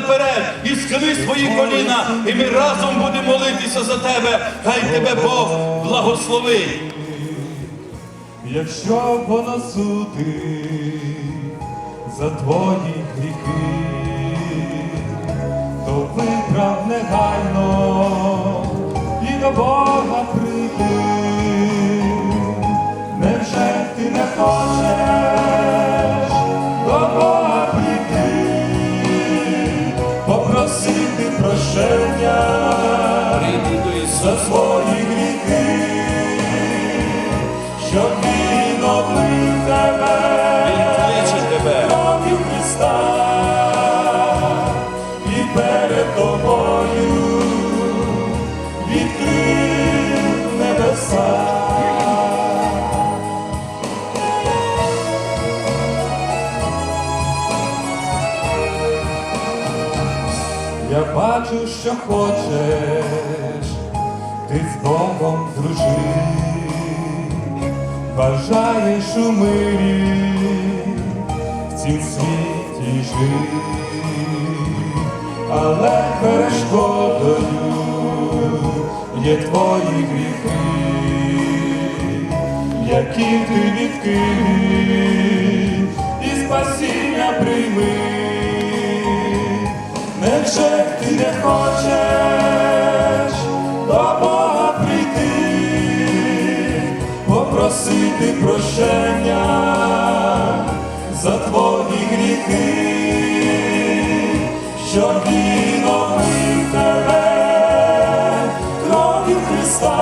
наперед і схили свої коліна, і ми разом будемо молитися за тебе. Хай тебе Бог благословить. Якщо воно судить за твої гріхи, то виправ негайно і до Бога прийди. За свої гріхи, щоб він облив тебе Він тебе. кров'ю Христа і перед тобою відкрив небеса. Я бачу, що хочеш, ти з Богом дружити, бажаєш у мирі в цім світі жити, але перешкодою є твої гріхи, які ти відкинь і спасіння прийми. Невже ти не хочеш попросити прощення за твої гріхи, щоб він омив тебе кров'ю Христа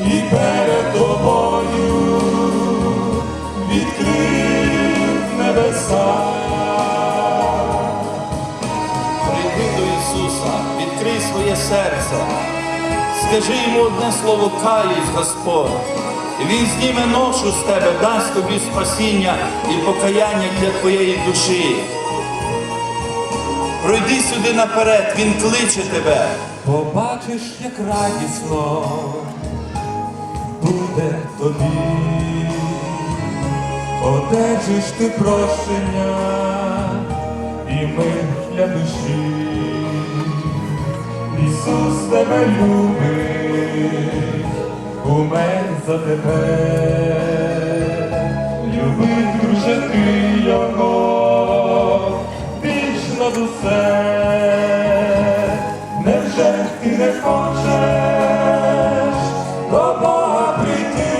і перед тобою відкрив небеса. Прийди до Ісуса, відкрий своє серце. Скажи йому одне слово каюсь, Господь. Він зніме ношу з тебе, дасть тобі спасіння і покаяння для твоєї душі. Пройди сюди наперед, Він кличе тебе. Побачиш, як радісно буде тобі, одержиш ти прощення і мир для душі. Ісус тебе любить, умер за тебе, любить друже ти його, більш над усе. Невже ти не хочеш до Бога прийти,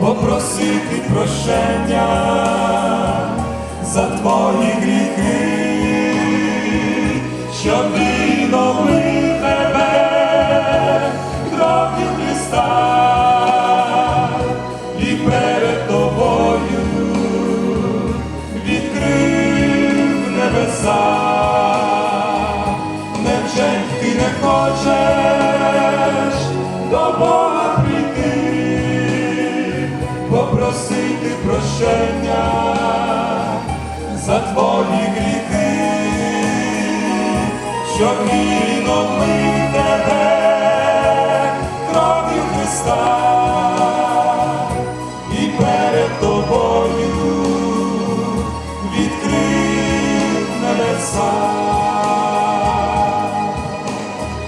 попросити прощення за твої гріхи, він омив тебе кров'ю Христа і перед тобою відкрив небеса. Невже ти не хочеш до Бога прийти, попросити прощення за твої гріхи, щоб він ми тебе